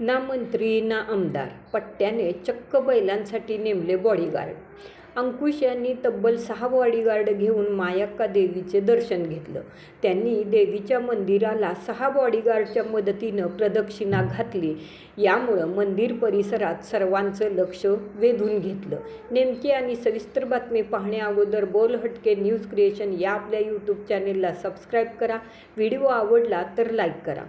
ना मंत्री ना आमदार. पट्ट्याने चक्क बैलांसाठी नेमले बॉडीगार्ड अंकुश यांनी तब्बल सहा बॉडीगार्ड घेऊन मायक्का देवीचे दर्शन घेतलं. त्यांनी देवीच्या मंदिराला सहा बॉडीगार्डच्या मदतीनं प्रदक्षिणा घातली. यामुळं मंदिर परिसरात सर्वांचं लक्ष वेधून घेतलं. नेमकी आणि सविस्तर बातमी पाहण्याअगोदर बोल हटके न्यूज क्रिएशन या आपल्या यूट्यूब चॅनेलला सबस्क्राईब करा. व्हिडिओ आवडला तर लाईक करा.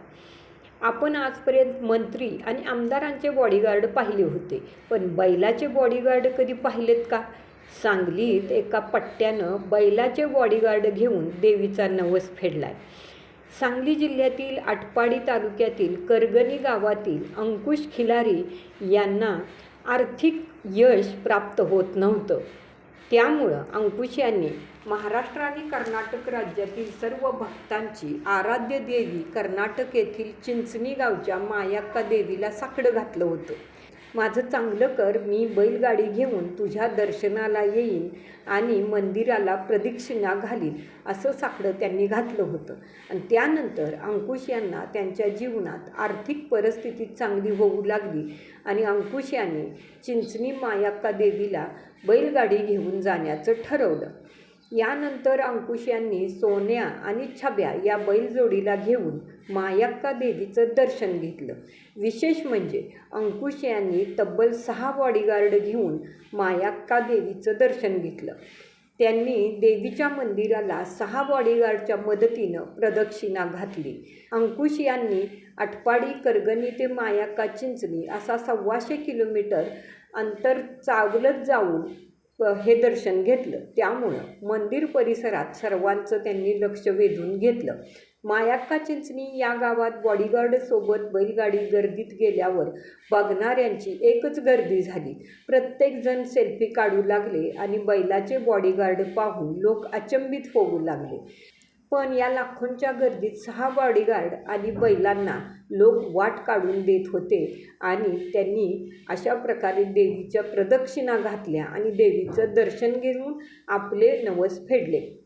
आपण आजपर्यंत मंत्री आणि आमदारांचे बॉडीगार्ड पाहिले होते. पण बैलाचे बॉडीगार्ड कधी पाहिलेत का? सांगलीत एका पट्ट्यानं बैलाचे बॉडीगार्ड घेऊन देवीचा नवस फेडलाय. सांगली जिल्ह्यातील आटपाडी तालुक्यातील करगणी गावातील अंकुश खिलारी यांना आर्थिक यश प्राप्त होत नव्हतं. त्यामुळं अंकुश यांनी महाराष्ट्र आणि कर्नाटक राज्यातील सर्व भक्तांची आराध्य देवी कर्नाटक येथील चिंचणी गावच्या मायाक्का देवीला साकडं घातलं होतं. माझं चांगलं कर मी बैलगाडी घेऊन तुझ्या दर्शनाला येईन आणि मंदिराला प्रदक्षिणा घालीन असं साकडं त्यांनी घातलं होतं. आणि त्यानंतर अंकुश यांना त्यांच्या जीवनात आर्थिक परिस्थिती चांगली होऊ लागली आणि अंकुश यांनी चिंचणी मायाक्का देवीला बैलगाडी घेऊन जाण्याचं ठरवलं. यानंतर अंकुश यांनी सोन्या आणि छब्या या बैलजोडीला घेऊन मायाक्का देवीचं दर्शन घेतलं. विशेष म्हणजे अंकुश यांनी तब्बल सहा बॉडीगार्ड घेऊन मायाक्का देवीचं दर्शन घेतलं. त्यांनी देवीच्या मंदिराला सहा बॉडीगार्डच्या मदतीनं प्रदक्षिणा घातली. अंकुश यांनी आटपाडी करगणी ते मायाक्का चिंचणी असा सव्वाशे किलोमीटर अंतर चावलत जाऊन हे दर्शन घेतलं. त्यामुळं मंदिर परिसरात सर्वांचं त्यांनी लक्ष वेधून घेतलं. मायाक्का चिंचणी? या गावात बॉडीगार्डसोबत बैलगाडी गर्दीत गेल्यावर बघणाऱ्यांची एकच गर्दी झाली. प्रत्येकजण सेल्फी काढू लागले आणि बैलाचे बॉडीगार्ड पाहून लोक अचंबित होऊ लागले. पण या लाखोंच्या गर्दीत सहा बॉडीगार्ड आणि बैलांना लोक वाट काढून देत होते आणि त्यांनी अशा प्रकारे देवीच्या प्रदक्षिणा घातल्या आणि देवीचं दर्शन घेऊन आपले नवस फेडले.